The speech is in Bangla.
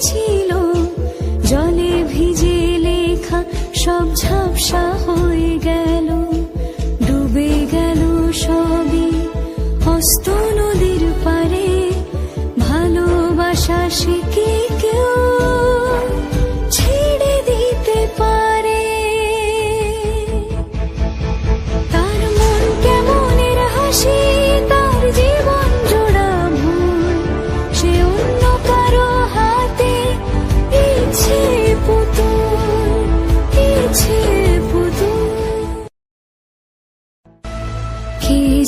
ধরেছিল